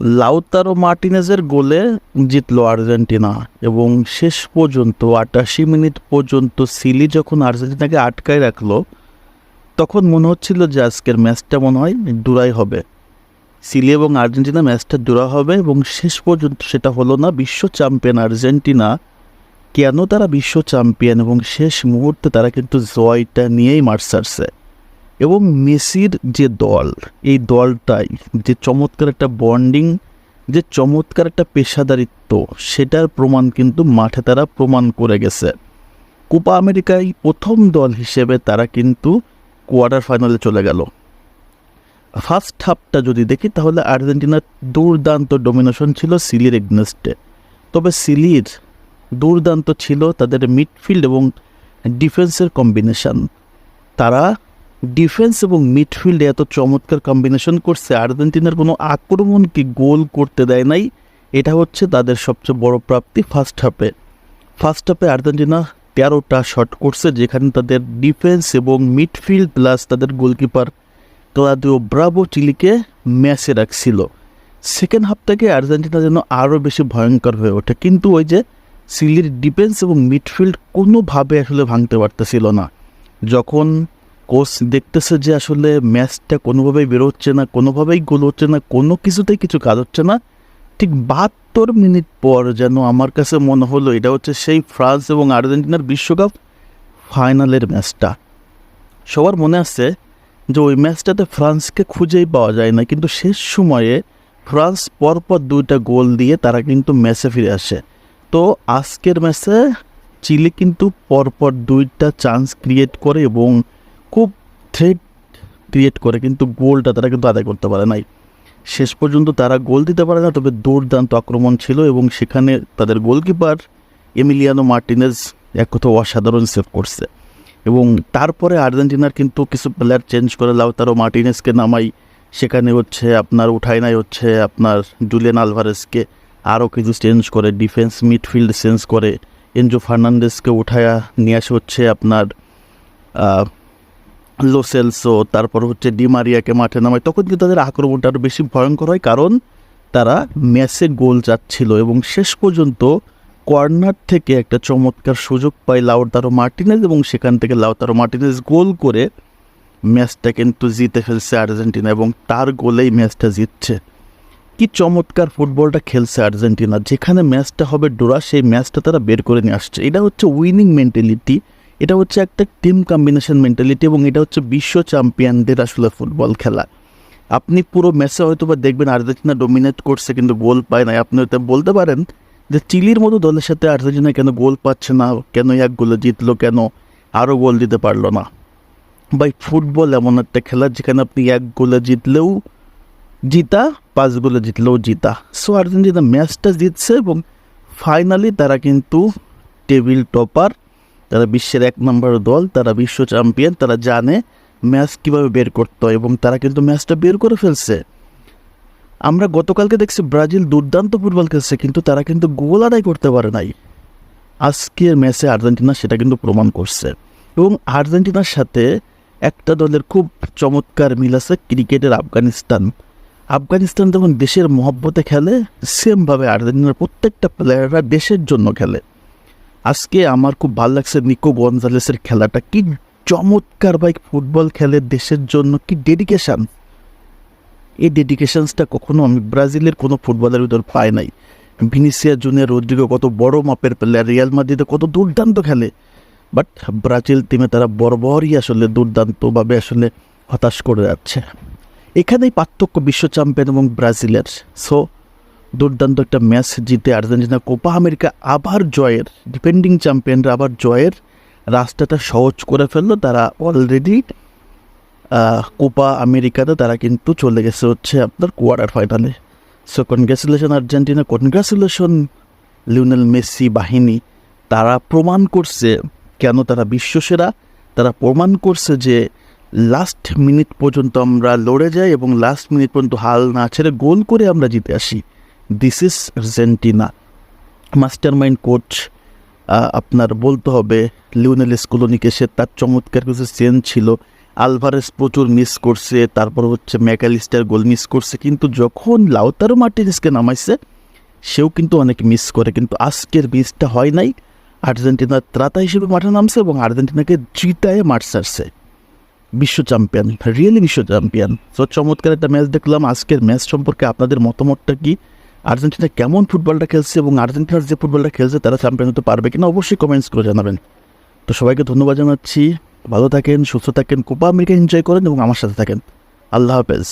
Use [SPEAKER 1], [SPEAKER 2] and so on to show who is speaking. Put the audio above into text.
[SPEAKER 1] Lautaro মার্টিনেজের গোলে জিতলো Argentina এবং শেষ পর্যন্ত, আটাশি মিনিট পর্যন্ত সিলি যখন আর্জেন্টিনাকে আটকায় রাখল, তখন মনে হচ্ছিল যে আজকের ম্যাচটা মনে হয় ডুরাই হবে। সিলি এবং আর্জেন্টিনা ম্যাচটা ডুরা হবে এবং শেষ পর্যন্ত সেটা হলো না, বিশ্ব চ্যাম্পিয়ন আর্জেন্টিনা। কেন তারা বিশ্ব চ্যাম্পিয়ন এবং শেষ মুহূর্তে তারা কিন্তু জয়টা নিয়েই মাঠ ছাড়ছে এবং মেসির যে দল, এই দলটাই যে চমৎকার একটা বন্ডিং যে চমৎকার একটা পেশাদারিত্ব, সেটার প্রমাণ কিন্তু মাঠে তারা প্রমাণ করে গেছে। কোপা আমেরিকায় প্রথম দল হিসেবে তারা কিন্তু কোয়ার্টার ফাইনালে চলে গেল। ফার্স্ট হাফটা যদি দেখি, তাহলে আর্জেন্টিনার দুর্দান্ত ডোমিনেশন ছিল সিলির এগনেস্টে। তবে সিলির দুর্দান্ত ছিল তাদের মিডফিল্ড এবং ডিফেন্সের কম্বিনেশন তারা ডিফেন্স এবং মিডফিল্ডে এত চমৎকার কম্বিনেশন করছে, আর্জেন্টিনার কোনো আক্রমণকে গোল করতে দেয় নাই। এটা হচ্ছে তাদের সবচেয়ে বড় প্রাপ্তি ফার্স্ট হাফে ফার্স্ট হাফে আর্জেন্টিনা তেরোটা শট করছে, যেখানে তাদের ডিফেন্স এবং মিডফিল্ড প্লাস তাদের গোলকিপার ক্লাদিও ব্রাভো চিলিকে ম্যাচে রাখছিল। সেকেন্ড হাফ থেকে আর্জেন্টিনা যেন আরও বেশি ভয়ঙ্কর হয়ে ওঠে, কিন্তু ওই যে সিলির ডিফেন্স এবং মিডফিল্ড কোনোভাবে আসলে ভাঙতে পারতেছিল না। যখন কোচ দেখতেছে যে আসলে ম্যাচটা কোনোভাবেই বেরোচ্ছে না, কোনোভাবেই গোল হচ্ছে না, কোনো কিছুতেই কিছু কাজ হচ্ছে না। ঠিক বাহাত্তর মিনিট পর যেন আমার কাছে মনে হলো এটা হচ্ছে সেই ফ্রান্স এবং আর্জেন্টিনার বিশ্বকাপ ফাইনালের ম্যাচটা। সবার মনে আছে যে ওই ম্যাচটাতে ফ্রান্সকে খুঁজেই পাওয়া যায় না, কিন্তু শেষ সময়ে ফ্রান্স পরপর দুইটা গোল দিয়ে তারা কিন্তু ম্যাচে ফিরে আসে। তো আজকের ম্যাচে চিলি কিন্তু পরপর দুইটা চান্স ক্রিয়েট করে এবং খুব থ্রেড ক্রিয়েট করে, কিন্তু গোলটা তারা কিন্তু আদায় করতে পারে নাই। শেষ পর্যন্ত তারা গোল দিতে পারে না, তবে দুর্দান্ত আক্রমণ ছিল এবং সেখানে তাদের গোলকিপার এমিলিয়ানো মার্টিনেজ এক কথা অসাধারণ সেভ করছে। এবং তারপরে আর্জেন্টিনার কিন্তু কিছু প্লেয়ার চেঞ্জ করে, লাউতারো মার্টিনেসকে নামাই। সেখানে হচ্ছে আপনার উঠাই নাই হচ্ছে আপনার জুলিয়ান আলভারেসকে আরও কিছু চেঞ্জ করে ডিফেন্স মিডফিল্ড চেঞ্জ করে। এনজো ফার্নান্ডেসকে উঠায়া নিয়ে আসে হচ্ছে আপনার লোসেলসো তারপর হচ্ছে ডিমারিয়াকে মাঠে নামায়। তখন কিন্তু তাদের আক্রমণটা আরও বেশি ভয়ঙ্কর হয় কারণ তারা ম্যাচে গোল যাচ্ছিল এবং শেষ পর্যন্ত কর্নার থেকে একটা চমৎকার সুযোগ পায় লাউতারো মার্টিনেজ এবং সেখান থেকে লাউতারো মার্টিনেজ গোল করে ম্যাচটা কিন্তু জিতে ফেলছে আর্জেন্টিনা এবং তার গোলেই ম্যাচটা জিতছে। কি চমৎকার ফুটবলটা খেলছে আর্জেন্টিনা। যেখানে ম্যাচটা হবে ডোরা, সেই ম্যাচটা তারা বের করে নিয়ে আসছে। এটা হচ্ছে উইনিং মেন্টালিটি এটা হচ্ছে একটা টিম কম্বিনেশন মেন্টালিটি এবং এটা হচ্ছে বিশ্ব চ্যাম্পিয়নদের আসলে ফুটবল খেলা। আপনি পুরো ম্যাচে হয়তো বা দেখবেন আর্জেন্টিনা ডোমিনেট করছে কিন্তু গোল পায় না আপনি হয়তো বলতে পারেন যে চিলির মতো দলের সাথে আর্জেন্টিনা কেন গোল পাচ্ছে না? কেন এক গোলে জিতলো? কেন আরও গোল দিতে পারল না? বাই ফুটবল এমন একটা খেলা যেখানে আপনি এক গোলে জিতলেও জিতা, পাঁচ গোলে জিতলেও জিতা। সো আর্জেন্টিনা ম্যাচটা জিতছে এবং ফাইনালি তারা কিন্তু টেবিল টপার তারা বিশ্বের এক নম্বর দল, তারা বিশ্ব চ্যাম্পিয়ন তারা জানে ম্যাচ কীভাবে বের করতে হয় এবং তারা কিন্তু ম্যাচটা বের করে ফেলছে। আমরা গতকালকে দেখছি ব্রাজিল দুর্দান্ত ফুটবল খেলছে, কিন্তু তারা কিন্তু গোল আদায় করতে পারে নাই। আজকের ম্যাচে আর্জেন্টিনা সেটা কিন্তু প্রমাণ করছে। এবং আর্জেন্টিনার সাথে একটা দলের খুব চমৎকার মিল আছে, ক্রিকেটের আফগানিস্তান। আফগানিস্তান যখন দেশের মহব্বতে খেলে সেমভাবে আর্জেন্টিনার প্রত্যেকটা প্লেয়াররা দেশের জন্য খেলে। আজকে আমার খুব ভালো লাগছে নিকো গনজালেসের খেলাটা। কি চমৎকার বাইক ফুটবল খেলে দেশের জন্য কি ডেডিকেশান এই ডেডিকেশনসটা কখনো আমি ব্রাজিলের কোনো ফুটবলের ভিতর পাই নাই। ভিনিসিয়া জুনিয়র রদ্রিগো কত বড় মাপের প্লেয়ার রিয়াল মাদ্রিদে কত দুর্দান্ত খেলে। বাট ব্রাজিল টিমে তারা বরাবরই আসলে দুর্দান্তভাবে আসলে হতাশ করে যাচ্ছে। এখানেই পার্থক্য বিশ্ব চ্যাম্পিয়ন এবং ব্রাজিলের। সো দুর্দান্ত একটা ম্যাচ জিতে আর্জেন্টিনা কোপা আমেরিকা আবার জয়ের ডিপেন্ডিং চ্যাম্পিয়নরা আবার জয়ের রাস্তাটা সহজ করে ফেলল। তারা অলরেডি কোপা আমেরিকাতে তারা কিন্তু চলে গেছে হচ্ছে আপনার কোয়ার্টার ফাইনালে so congratulation Argentina congratulation Lionel Messi বাহিনী। তারা প্রমাণ করছে কেন তারা বিশ্বসেরা তারা প্রমাণ করছে যে লাস্ট মিনিট পর্যন্ত আমরা লড়ে যাই এবং লাস্ট মিনিট পর্যন্ত হাল না ছেড়ে গোল করে আমরা জিতে আসি। This is Argentina mastermind coach আপনার বলতে হবে, লিওনেল স্কুলনিকে সে তার চমৎকার কিছু চেঞ্জ ছিল। আলভারেস প্রচুর মিস করছে, তারপর হচ্ছে ম্যাকালিস্টার গোল মিস করছে, কিন্তু যখন লাউতারো মার্টিনেসকে নামাইছে, সেও কিন্তু অনেক মিস করে, কিন্তু আজকের মিসটা হয় নাই। আর্জেন্টিনার ত্রাতা হিসেবে মাঠে নামছে এবং আর্জেন্টিনাকে জিতায় মাঠ সারছে বিশ্ব চ্যাম্পিয়ন রিয়েলি বিশ্ব চ্যাম্পিয়ন তো চমৎকার একটা ম্যাচ দেখলাম। আজকের ম্যাচ সম্পর্কে আপনাদের মতামতটা কি? আর্জেন্টিনা কেমন ফুটবলটা খেলছে এবং আর্জেন্টিনার যে ফুটবলটা খেলছে, তারা চ্যাম্পিয়ন হতে পারবে কিনা অবশ্যই কমেন্টস করে জানাবেন। তো সবাইকে ধন্যবাদ জানাচ্ছি। ভালো থাকেন, সুস্থ থাকেন, কোপা আমেরিকা এনজয় করেন এবং আমার সাথে থাকেন। আল্লাহ হাফেজ।